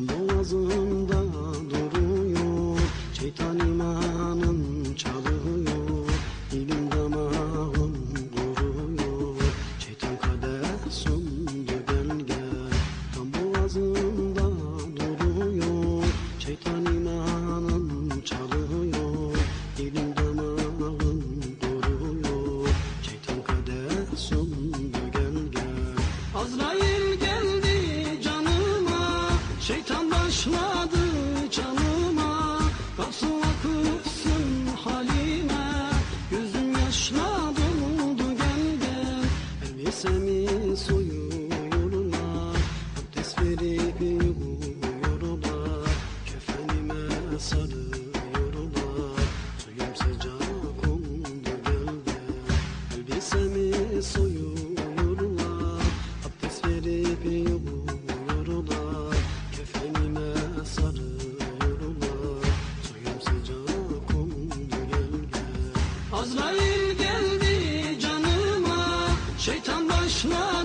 Tam boğazımda duruyor. Şeytan imanım çalıyor. Dilim damağım duruyor. Şeytan kadeh sundu gel gel. Tam boğazımda duruyor. Şeytan imanım çalıyor. Dilim damağım duruyor. Şeytan kadeh sundu gel gel. Azrail Verip yumuyorlar Kefenime sarıyorlar Suyum sıcak oldu gel Elbisemi soyuyorlar? Abdest verip yumuyorlar Kefenime sarıyorlar Suyum sıcak oldu gel Azrail geldi canıma Şeytan başladı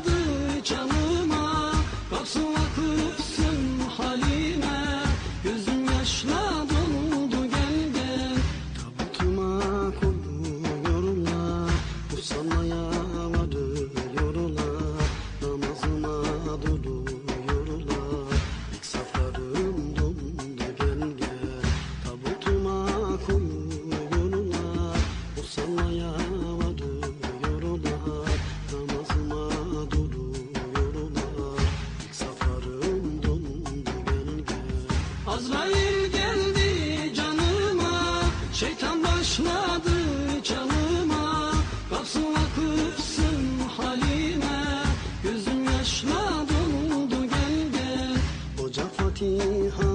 Fatiha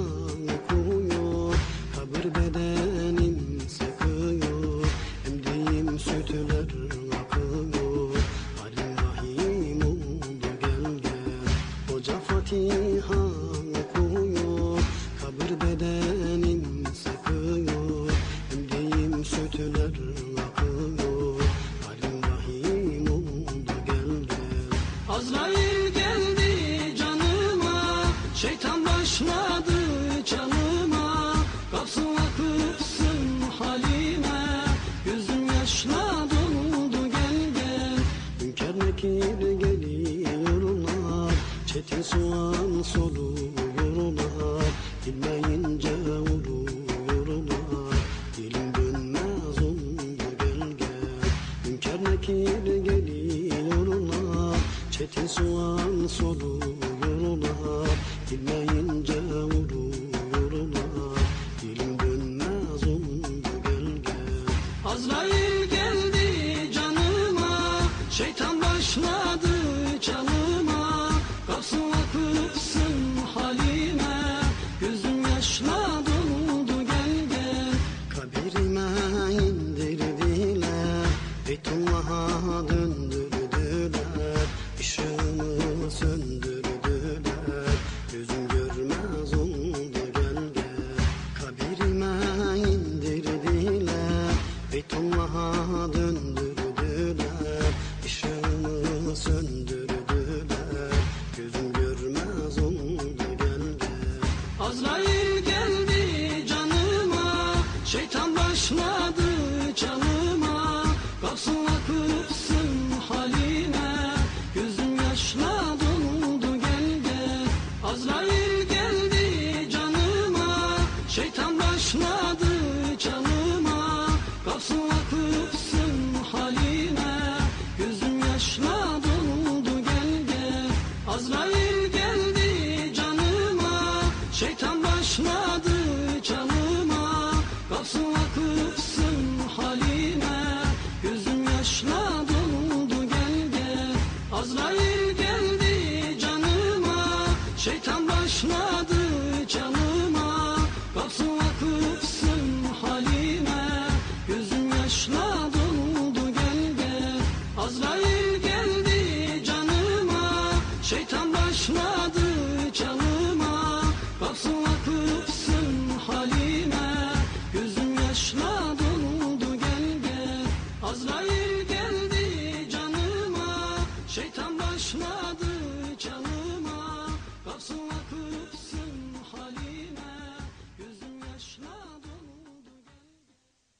okuyor Kabir bedenim sıkıyor. Emdiğim sütler akıyor. Halim oldu gel gel. Hoca Fatiha okuyor. Kabir bedenim sıkıyor. Emdiğim sütler Başladı canıma Kalsın akıtsın halime. Gözüm yaşla doldu gel gel. Hünkâr nekir geliyorlar. Çetin soğan soluyorlar. Bilmeyince vuruyorlar Dilim dönmez oldu gel gel. Hünkâr nekir geliyorlar. Çetin soğan soluyorlar canıma Şeytan Yaşla doldu gel gel. Azrail geldi canıma. Şeytan başladı canıma Kalsın akıtsın halime. Gözüm yaşla doldu gel gel. Azrail geldi canıma. Şeytan başladı